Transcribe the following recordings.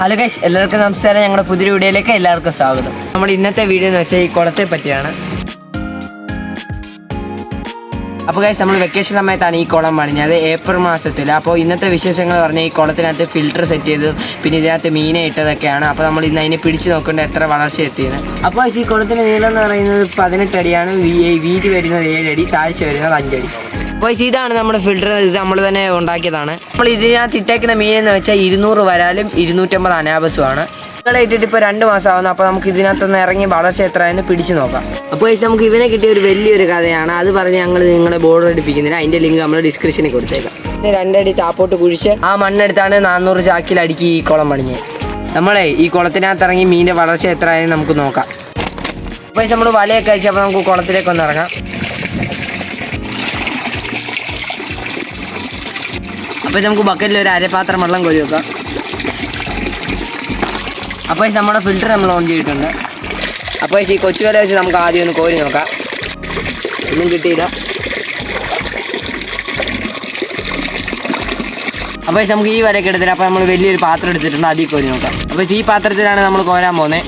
Hello guys എല്ലാവർക്കും നമസ്കാരം. ഞങ്ങളുടെ പുതിയ വീഡിയോയിലേക്ക് എല്ലാവർക്കും സ്വാഗതം. നമ്മുടെ ഇന്നത്തെ വീഡിയോ എന്ന് വെച്ചാൽ ഈ കുളത്തെ പറ്റിയാണ്. അപ്പോൾ ഗൈസ് നമ്മൾ വെക്കേഷൻ സമയത്താണ് ഈ കുളം പണിഞ്ഞത്. ഏപ്രിൽ മാസത്തിൽ. അപ്പോൾ ഇന്നത്തെ വിശേഷങ്ങൾ പറഞ്ഞാൽ ഈ കുളത്തിനകത്ത് ഫിൽറ്റർ സെറ്റ് ചെയ്തതും പിന്നെ ഇതിനകത്ത് മീനെ ഇട്ടതൊക്കെയാണ്. അപ്പോൾ നമ്മൾ ഇന്ന് അതിനെ പിടിച്ച് നോക്കേണ്ട എത്ര വളർച്ച എത്തിയത് അപ്പോൾ ഈ കുളത്തിന്റെ നീളം എന്ന് പറയുന്നത് പതിനെട്ടടിയാണ് വീതി വരുന്നത് ഏഴടി താഴ്ച വരുന്നത് അഞ്ചടി അപ്പോൾ ഇതാണ് നമ്മുടെ ഫിൽറ്റർ ഇത് നമ്മൾ തന്നെ ഉണ്ടാക്കിയതാണ്. നമ്മൾ ഇതിനകത്ത് ഇട്ടേക്കുന്ന മീൻ എന്ന് വെച്ചാൽ ഇരുന്നൂറ് വരാലും ഇരുന്നൂറ്റമ്പത് അനാബസുമാണ് ഇട്ടിട്ട് ഇപ്പോൾ രണ്ട് മാസമാകുന്നു അപ്പോൾ നമുക്ക് ഇതിനകത്തൊന്ന് ഇറങ്ങി വളർച്ച എത്രയെന്ന് പിടിച്ചു നോക്കാം. അപ്പോൾ നമുക്ക് ഇവനെ കിട്ടിയ ഒരു വലിയൊരു കഥയാണ്. അത് പറഞ്ഞ് ഞങ്ങൾ നിങ്ങളെ ബോർഡ് അടിപ്പിക്കുന്നില്ല അതിന്റെ ലിങ്ക് നമ്മൾ ഡിസ്ക്രിപ്ഷനിൽ കൊടുത്തേക്കാം. രണ്ടടി താപ്പോട്ട് കുഴിച്ച് ആ മണ്ണെടുത്താണ് നാനൂറ് ചാക്കിൽ അടുക്കി ഈ കുളം പണിഞ്ഞത് നമ്മളെ ഈ കുളത്തിനകത്ത് ഇറങ്ങി മീനിന്റെ വളർച്ച എത്രയായെന്ന് നമുക്ക് നോക്കാം. അപ്പോൾ നമ്മൾ വലയൊക്കെ അയച്ചപ്പോൾ നമുക്ക് കുളത്തിലേക്ക് ഒന്ന് ഇറങ്ങാം. അപ്പോൾ നമുക്ക് ബക്കറ്റിൽ ഒരു അരപാത്രം വെള്ളം കോരി വെക്കാം. അപ്പോൾ ഇത് നമ്മുടെ ഫിൽറ്റർ നമ്മൾ ഓൺ ചെയ്തിട്ടുണ്ട്. അപ്പോൾ ഈ കൊച്ചു വില വെച്ച് നമുക്ക് ആദ്യം ഒന്ന് കോരി നോക്കാം. ഒന്നും കിട്ടിയില്ല. അപ്പോൾ നമുക്ക് ഈ വരയൊക്കെ എടുത്തിട്ട് അപ്പോൾ നമ്മൾ വലിയൊരു പാത്രം എടുത്തിട്ടുണ്ട് അതിൽ കോരി നോക്കാം. അപ്പോൾ ഈ പാത്രത്തിലാണ് നമ്മൾ കോരാൻ പോകുന്നത്.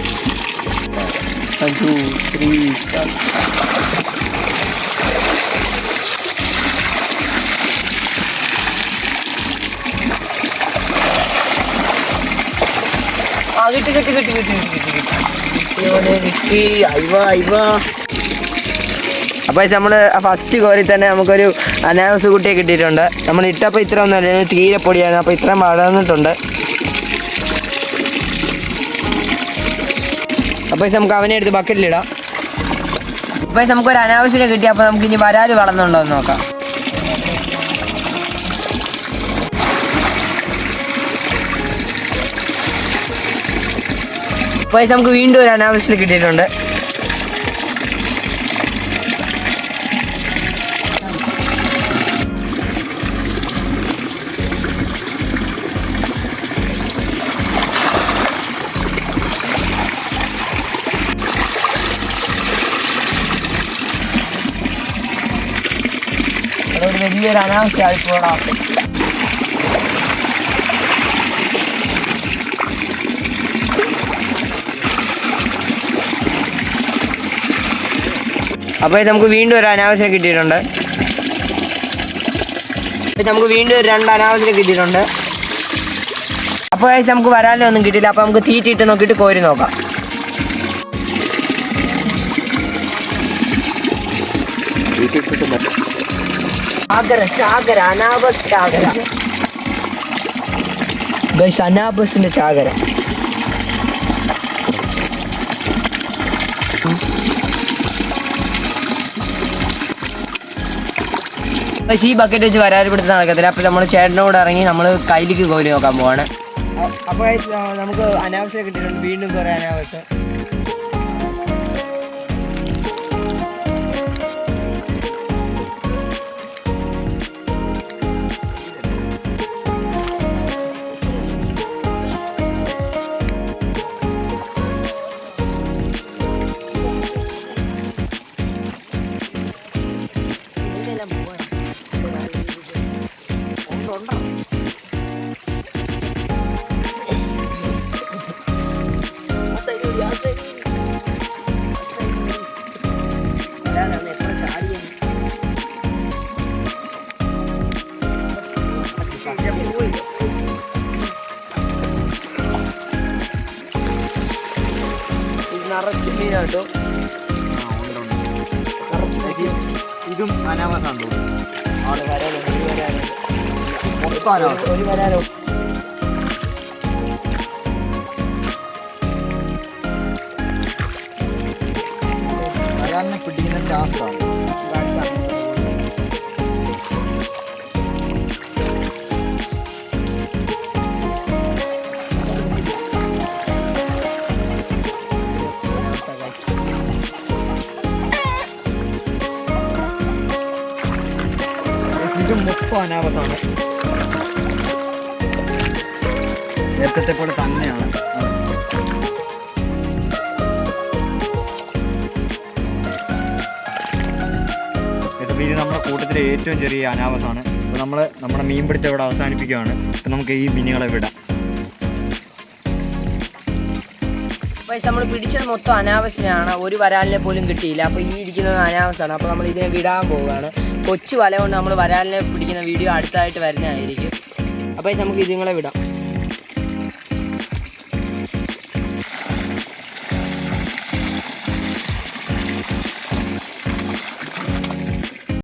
കിട്ടി കിട്ടി കിട്ടി കിട്ടി കിട്ടി കിട്ടി കിട്ടി. നമ്മൾ ഫസ്റ്റ് കോരി തന്നെ നമുക്കൊരു അനാവസ് കുട്ടിയെ കിട്ടിയിട്ടുണ്ട്. നമ്മൾ ഇട്ടപ്പോൾ ഇത്ര ഒന്നും തീരെ പൊടിയാണ്. അപ്പോൾ ഇത്രയും വളർന്നിട്ടുണ്ട്. അപ്പോൾ നമുക്ക് അവനെ എടുത്ത് ബക്കറ്റിലിടാം അപ്പോൾ നമുക്കൊരു അനാവശ്യം കിട്ടി. അപ്പോൾ നമുക്ക് ഇനി വരാൽ വളർന്നുണ്ടോ എന്ന് നോക്കാം. ഇത് നമുക്ക് വീണ്ടും ഒരു അനാവശ്യത്തിൽ കിട്ടിയിട്ടുണ്ട്. വലിയൊരു അനാവശ്യമായി പോടാ. അപ്പോൾ ഇത് നമുക്ക് വീണ്ടും ഒരു അനാവശ്യം കിട്ടിയിട്ടുണ്ട്. നമുക്ക് വീണ്ടും ഒരു രണ്ട് അനാവശ്യം കിട്ടിയിട്ടുണ്ട്. അപ്പോൾ നമുക്ക് വരാനോ ഒന്നും കിട്ടിയില്ല. അപ്പോൾ നമുക്ക് തീറ്റിയിട്ട് നോക്കിയിട്ട് കോരി നോക്കാം. അനാബസിന്റെ ചാകര ഗൈസ് ഈ ബക്കറ്റ് വെച്ച് വരാൻ പിടുത്ത് നടക്കത്തില്ല. അപ്പോൾ നമ്മൾ ചേട്ടനോട് ഇറങ്ങി നമ്മൾ കയ്യിലേക്ക് കോരി നോക്കാൻ പോവാണ്. അപ്പോൾ നമുക്ക് അനാവശ്യം കിട്ടിയിട്ടുണ്ട്. വീണ്ടും കുറേ അനാവശ്യം. നിറച്ച് മീനാട്ടോ ഇതും അനാവാസാണ് തോന്നുന്നു അവിടെ വരാനുണ്ട് ഒരു അനാവാസം ഒരു വരാനോ വരാനെ പിടിക്കുന്ന ഇതും മൊത്തം അനാവാസാണ്. നേരത്തെ പോലെ തന്നെയാണ് ഇത് നമ്മുടെ കൂട്ടത്തിലെ ഏറ്റവും ചെറിയ അനാവസാണ്. അപ്പോൾ നമ്മൾ നമ്മുടെ മീൻ മീൻപിടുത്തം ഇവിടെ അവസാനിപ്പിക്കുകയാണ്. അപ്പോൾ നമുക്ക് ഈ മീനുകളെ വിടാം. പൈസ നമ്മൾ പിടിച്ചത് മൊത്തം അനാവശ്യമാണ് ഒരു വരാലിനെ പോലും കിട്ടിയില്ല. അപ്പോൾ ഈ ഇരിക്കുന്നത് അനാവശ്യമാണ് അപ്പോൾ നമ്മൾ ഇതിനെ വിടാൻ പോവുകയാണ്. കൊച്ചു വല കൊണ്ട് നമ്മൾ വരാലിനെ പിടിക്കുന്ന വീഡിയോ അടുത്തായിട്ട് വരുന്നതായിരിക്കും. അപ്പോൾ നമുക്ക് ഇതുങ്ങളെ വിടാം.